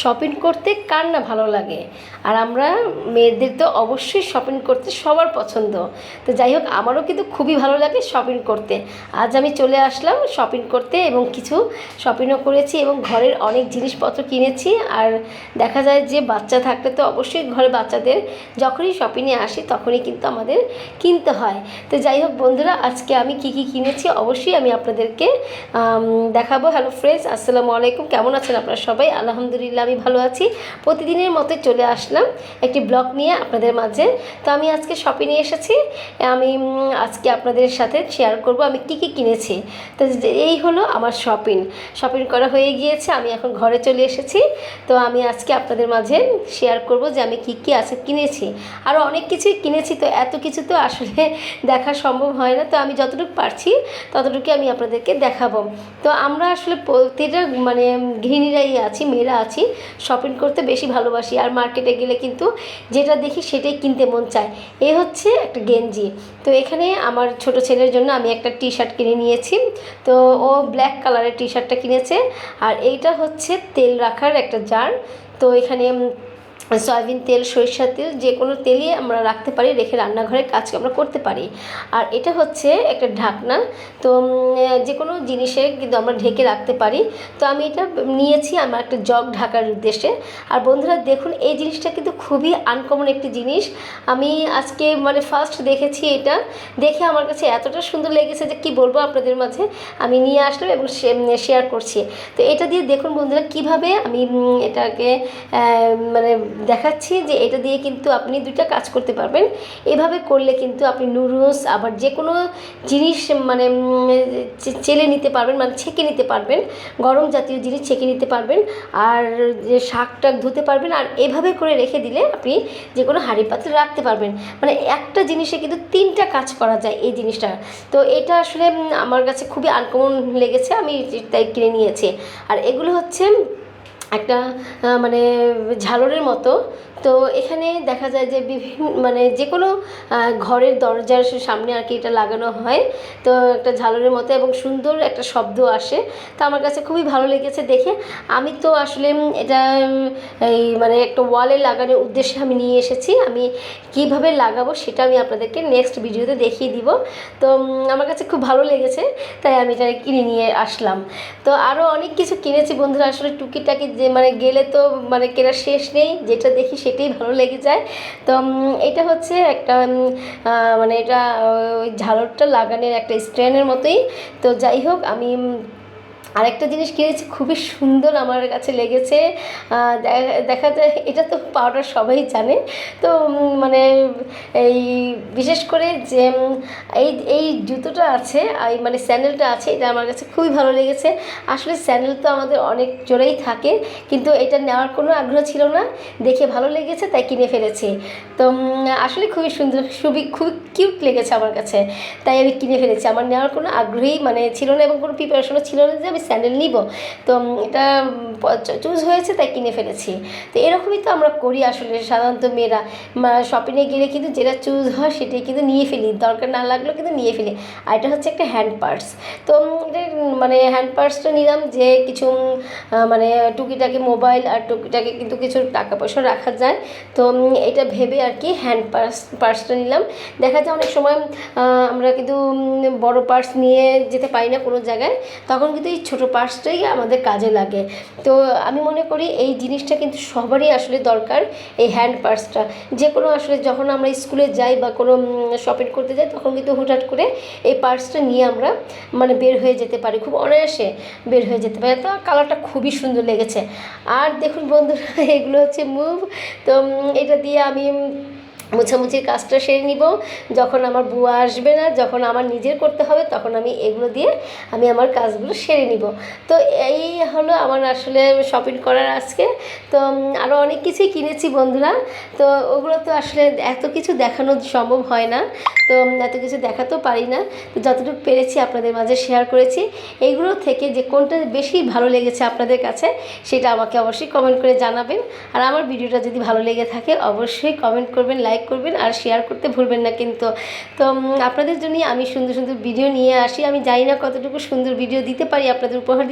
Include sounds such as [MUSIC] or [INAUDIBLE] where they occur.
Shopping করতে কার না ভালো লাগে? আর আমরা মেয়েদের তো অবশ্যই শপিং করতে সবার পছন্দ। তো যাই হোক, আমারও কিন্তু খুবই ভালো লাগে শপিং করতে। আজ আমি চলে আসলাম শপিং করতে এবং কিছু শপিংও করেছি এবং ঘরের অনেক জিনিসপত্র কিনেছি। আর দেখা যায় যে বাচ্চা থাকলে তো অবশ্যই ঘরে বাচ্চাদের যখনই শপিংয়ে আসি তখনই কিন্তু আমাদের কিনতে হয়। তো যাই হোক বন্ধুরা, আজকে আমি কি কি কিনেছি অবশ্যই আমি আপনাদেরকে দেখাবো। হ্যালো ফ্রেন্ডস আসসালামু আলাইকুম। কেমন আছেন আপনারা সবাই? আলহামদুলিল্লাহ। আমি ভালো আছি। প্রতিদিনের মতো চলে আসলাম একটি ব্লগ নিয়ে আপনাদের মাঝে। তো আমি আজকে শপিংয়ে এসেছি। আমি আজকে আপনাদের সাথে শেয়ার করব আমি কি কি কিনেছি। তো এই হলো আমার শপিং শপিং করা হয়ে গিয়েছে, আমি এখন ঘরে চলে এসেছি। তো আমি আজকে আপনাদের মাঝে শেয়ার করব যে আমি কি কি আছে কিনেছি। আরও অনেক কিছুই কিনেছি, তো এত কিছু তো আসলে [LAUGHS] দেখা সম্ভব হয় না। তো আমি যতটুকু পারছি ততটুকু আমি আপনাদেরকে দেখাবো। তো আমরা আসলে প্রতিটা মানে গৃহিণীরাই আছি, মেয়েরা আছি। শপিং করতে বেশি ভালোবাসি। আর মার্কেটে গেলে কিন্তু যেটা দেখি সেটাই কিনতে মন চায়। এ হচ্ছে একটা গেঞ্জি। তো এখানে আমার ছোট ছেলের জন্য আমি একটা টি শার্ট কিনে নিয়েছি। তো ও ব্ল্যাক কালারের টি শার্টটা কিনেছে। আর এইটা হচ্ছে তেল রাখার একটা জার তো এখানে সয়াবিন তেল, সরিষার তেল যে কোনো তেলই আমরা রাখতে পারি, রেখে রান্নাঘরের কাজ আমরা করতে পারি। আর এটা হচ্ছে একটা ঢাকনা। তো যে কোনো জিনিসে কিন্তু আমরা ঢেকে রাখতে পারি। তো আমি এটা নিয়েছি আমার একটা জগ ঢাকার উদ্দেশ্যে। আর বন্ধুরা, দেখুন, এই জিনিসটা কিন্তু খুবই আনকমন একটি জিনিস। আমি আজকে মানে ফার্স্ট দেখেছি এটা। দেখে আমার কাছে এতটা সুন্দর লেগেছে যে কি বলব আপনাদের মাঝে। আমি নিয়ে আসলাম এবং শেয়ার করছি। তো এটা দিয়ে দেখুন বন্ধুরা, কীভাবে আমি এটাকে মানে দেখাচ্ছি যে এটা দিয়ে কিন্তু আপনি দুইটা কাজ করতে পারবেন। এভাবে করলে কিন্তু আপনি নুডলস আবার যে কোনো জিনিস মানে চেলে নিতে পারবেন মানে ছেঁকে নিতে পারবেন, গরম জাতীয় জিনিস ছেঁকে নিতে পারবেন, আর যে শাক টাক ধুতে পারবেন, আর এভাবে করে রেখে দিলে আপনি যে কোনো হাঁড়ি পাত্রে রাখতে পারবেন। মানে একটা জিনিসে কিন্তু তিনটা কাজ করা যায় এই জিনিসটা। তো এটা আসলে আমার কাছে খুবই আনকমন লেগেছে, আমি তাই কিনে নিয়েছি। আর এগুলো হচ্ছে একটা মানে ঝালরের মতো তো এখানে দেখা যায় যে বিভিন্ন মানে যে কোনো ঘরের দরজার সামনে আর কি এটা লাগানো হয়। তো একটা ঝালরের মতো এবং সুন্দর একটা শব্দ আসে। তো আমার কাছে খুবই ভালো লেগেছে দেখে। আমি তো আসলে এটা, এই মানে একটা ওয়ালে লাগানোর উদ্দেশ্যে আমি নিয়ে এসেছি। আমি কীভাবে লাগাবো সেটা আমি আপনাদেরকে নেক্সট ভিডিওতে দেখিয়ে দিব। তো আমার কাছে খুব ভালো লেগেছে, তাই আমি এটা কিনে নিয়ে আসলাম। তো আরও অনেক কিছু কিনেছি বন্ধুরা। আসলে টুকিটাকি যে মানে গেলে তো মানে কেনার শেষ নেই। যেটা দেখি সেটাই ভালো লেগে যায়। তো এটা হচ্ছে একটা মানে এটা, ওই ঝালরটা লাগানোর একটা স্ট্যান্ডের মতোই। তো যাই হোক, আমি আরেকটা জিনিস কিনেছি খুবই সুন্দর আমার কাছে লেগেছে। দেখা যায়, এটা তো পাউডার সবাই জানে। তো মানে এই বিশেষ করে যে এই এই জুতোটা আছে, এই মানে স্যান্ডেলটা আছে, এটা আমার কাছে খুবই ভালো লেগেছে। আসলে স্যান্ডেল তো আমাদের অনেক জোরেই থাকে, কিন্তু এটা নেওয়ার কোনো আগ্রহ ছিল না। দেখে ভালো লেগেছে, তাই কিনে ফেলেছি। তো আসলে খুবই সুন্দর, খুবই খুবই কিউট লেগেছে আমার কাছে। তাই আমি কিনে ফেলেছি। আমার নেওয়ার কোনো আগ্রহী মানে ছিল না এবং কোনো প্রিপারেশনও ছিল না যে আমি স্যান্ডেল নিব। তো এটা চুজ হয়েছে তাই কিনে ফেলেছি। তো এরকমই তো আমরা করি আসলে সাধারণত মেয়েরা। শপিংয়ে গেলে কিন্তু যেটা চুজ হয় সেটাই কিন্তু নিয়ে ফেলি। দরকার না লাগলেও কিন্তু নিয়ে ফেলি। আর এটা হচ্ছে একটা হ্যান্ড পার্স তো এটা মানে হ্যান্ড পার্সটা নিলাম যে কিছু মানে টুকিটাকি মোবাইল আর টুকিটাকে কিন্তু কিছু টাকা পয়সা রাখা যায়। তো এটা ভেবে আর কি হ্যান্ড পার্স পার্সটা নিলাম। দেখা যায় অনেক সময় আমরা কিন্তু বড় পার্স নিয়ে যেতে পারি না কোনো জায়গায়। তখন কিন্তু এই ছোটো পার্সটাই আমাদের কাজে লাগে। তো আমি মনে করি এই জিনিসটা কিন্তু সবারই আসলে দরকার, এই হ্যান্ড পার্সটা যে কোনো আসলে যখন আমরা স্কুলে যাই বা কোনো শপিং করতে যাই, তখন কিন্তু হুটহাট করে এই পার্সটা নিয়ে আমরা মানে বের হয়ে যেতে পারি। খুব অনায়াসে বের হয়ে যেতে পারি। তো কালারটা খুবই সুন্দর লেগেছে। আর দেখুন বন্ধুরা, [LAUGHS] এগুলো হচ্ছে মুভ তো এটা দিয়ে আমি মোছামুছির কাজটা সেরে নিব। যখন আমার বুয়া আসবে না, যখন আমার নিজের করতে হবে, তখন আমি এগুলো দিয়ে আমি আমার কাজগুলো সেরে নিব। তো এই হলো আমার আসলে শপিং করার আজকে। তো আরও অনেক কিছুই কিনেছি বন্ধুরা। তো ওগুলো তো আসলে এত কিছু দেখানো সম্ভব হয় না। তো এত কিছু দেখাতেও পারি না। তো যতটুকু পেরেছি আপনাদের মাঝে শেয়ার করেছি। এইগুলো থেকে যে কোনটা বেশি ভালো লেগেছে আপনাদের কাছে, সেটা আমাকে অবশ্যই কমেন্ট করে জানাবেন। আর আমার ভিডিওটা যদি ভালো লেগে থাকে, অবশ্যই কমেন্ট করবেন লাইক করবেন আর শেয়ার করতে ভুলবেন না কিন্তু। তো আপনাদের জন্যই আমি সুন্দর সুন্দর ভিডিও নিয়ে আসি। আমি জানি না কতটুকু সুন্দর ভিডিও দিতে পারি আপনাদের উপহার